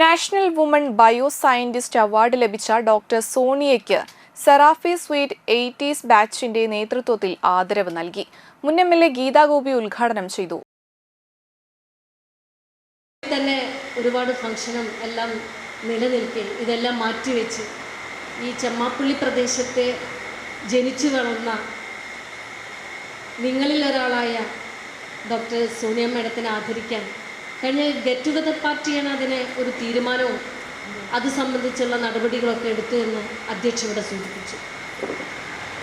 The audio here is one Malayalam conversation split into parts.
National woman bio scientist award ലഭിച്ച ഡോക്ടർ സോണിയയ്ക്ക് സെറാഫി സ്വീറ്റ് എയ്റ്റീസ് ബാച്ചിന്റെ നേതൃത്വത്തിൽ ആദരവ് നൽകി. മുൻ എം എൽ എ ഗീതാഗോപി ഉദ്ഘാടനം ചെയ്തു. തന്നെ ഒരുപാട് ഫംഗ്ഷനും എല്ലാം നിലനിൽക്കെ ഇതെല്ലാം മാറ്റിവെച്ച് ഈ ചെമ്മാപ്പുള്ളി പ്രദേശത്തെ ജനിച്ചു വളർന്ന നിങ്ങളിൽ ഒരാളായ ഡോക്ടർ സോണിയ മേഡത്തിനെ ആദരിക്കാൻ കഴിഞ്ഞ ഗെറ്റ് ടുഗദർ പാർട്ടിയാണ് അതിനെ ഒരു തീരുമാനവും അത് സംബന്ധിച്ചുള്ള നടപടികളൊക്കെ എടുത്തു എന്ന് അധ്യക്ഷ ഇവിടെ സൂചിപ്പിച്ചു.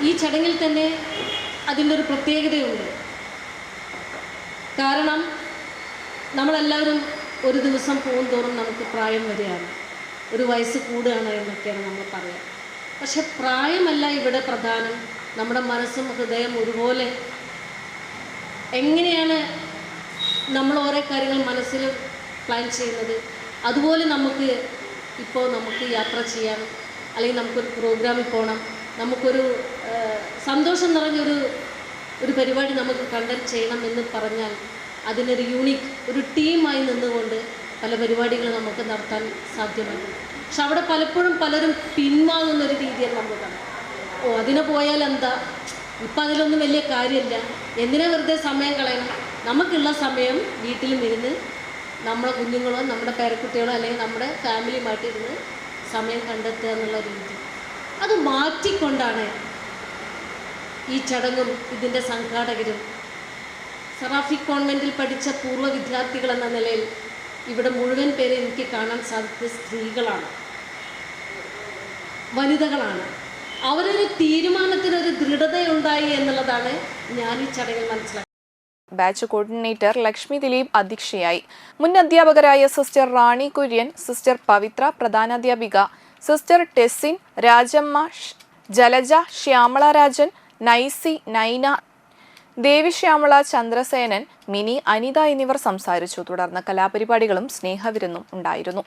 ഈ ചടങ്ങിൽ തന്നെ അതിന്റെ ഒരു പ്രത്യേകതയുണ്ട്. കാരണം നമ്മളെല്ലാവരും ഒരു ദിവസം പോകും തോറും നമുക്ക് പ്രായം വരികയാണ് ഒരു വയസ്സ് കൂടുകയാണ് എന്നൊക്കെയാണ് നമ്മൾ പറയുക പക്ഷെ പ്രായമല്ല ഇവിടെ പ്രധാനം. നമ്മുടെ മനസ്സും ഹൃദയം ഒരുപോലെ എങ്ങനെയാണ് നമ്മൾ ഓരോ കാര്യങ്ങൾ മനസ്സിൽ പ്ലാൻ ചെയ്യുന്നത്. അതുപോലെ നമുക്ക് ഇപ്പോൾ നമുക്ക് യാത്ര ചെയ്യാൻ അല്ലെങ്കിൽ നമുക്കൊരു പ്രോഗ്രാമിൽ പോകണം നമുക്കൊരു സന്തോഷം നിറഞ്ഞൊരു ഒരു പരിപാടി നമുക്ക് കണ്ടക്ട് ചെയ്യണം എന്ന് പറഞ്ഞാൽ അതിനൊരു യൂണിക് ഒരു ടീമായി നിന്നുകൊണ്ട് പല പരിപാടികൾ നമുക്ക് നടത്താൻ സാധ്യമല്ല പക്ഷെ അവിടെ പലപ്പോഴും പലരും പിൻവാങ്ങുന്ന ഒരു രീതിയാണ് നമ്മൾ കാണുന്നത്. ഓ അതിനെ പോയാൽ എന്താ? ഇപ്പം അതിലൊന്നും വലിയ കാര്യമില്ല. എന്തിനാ വെറുതെ സമയം കളയണം? നമുക്കുള്ള സമയം വീട്ടിലും ഇരുന്ന് നമ്മളെ കുഞ്ഞുങ്ങളോ നമ്മുടെ പേരക്കുട്ടികളോ അല്ലെങ്കിൽ നമ്മുടെ ഫാമിലിയുമായിട്ട് ഇരുന്ന് സമയം കണ്ടെത്തുക എന്നുള്ള രീതി. അത് മാറ്റിക്കൊണ്ടാണ് ഈ ചടങ്ങും ഇതിന്റെ സംഘാടകരും സറാഫി കോൺവെന്റിൽ പഠിച്ച പൂർവ വിദ്യാർത്ഥികൾ എന്ന നിലയിൽ ഇവിടെ മുഴുവൻ പേരെ എനിക്ക് കാണാൻ സാധിച്ചത് സ്ത്രീകളാണ്. വനിതകളാണ്. അവരൊരു തീരുമാനത്തിനൊരു ദൃഢതയുണ്ടായി എന്നുള്ളതാണ് ഞാൻ ഈ ചടങ്ങിൽ മനസ്സിലാക്കുന്നത്. ബാച്ച് കോർഡിനേറ്റർ ലക്ഷ്മി ദിലീപ് അധ്യക്ഷയായി. മുൻ അധ്യാപകരായ സിസ്റ്റർ റാണി കുര്യൻ സിസ്റ്റർ പവിത്ര പ്രധാനാധ്യാപിക സിസ്റ്റർ ടെസിൻ രാജമ്മ ജലജ ശ്യാമള രാജൻ നൈസി നൈന ദേവിശ്യാമള ചന്ദ്രസേനൻ മിനി അനിത എന്നിവർ സംസാരിച്ചു. തുടർന്ന് കലാപരിപാടികളും സ്നേഹവിരുന്നും ഉണ്ടായിരുന്നു.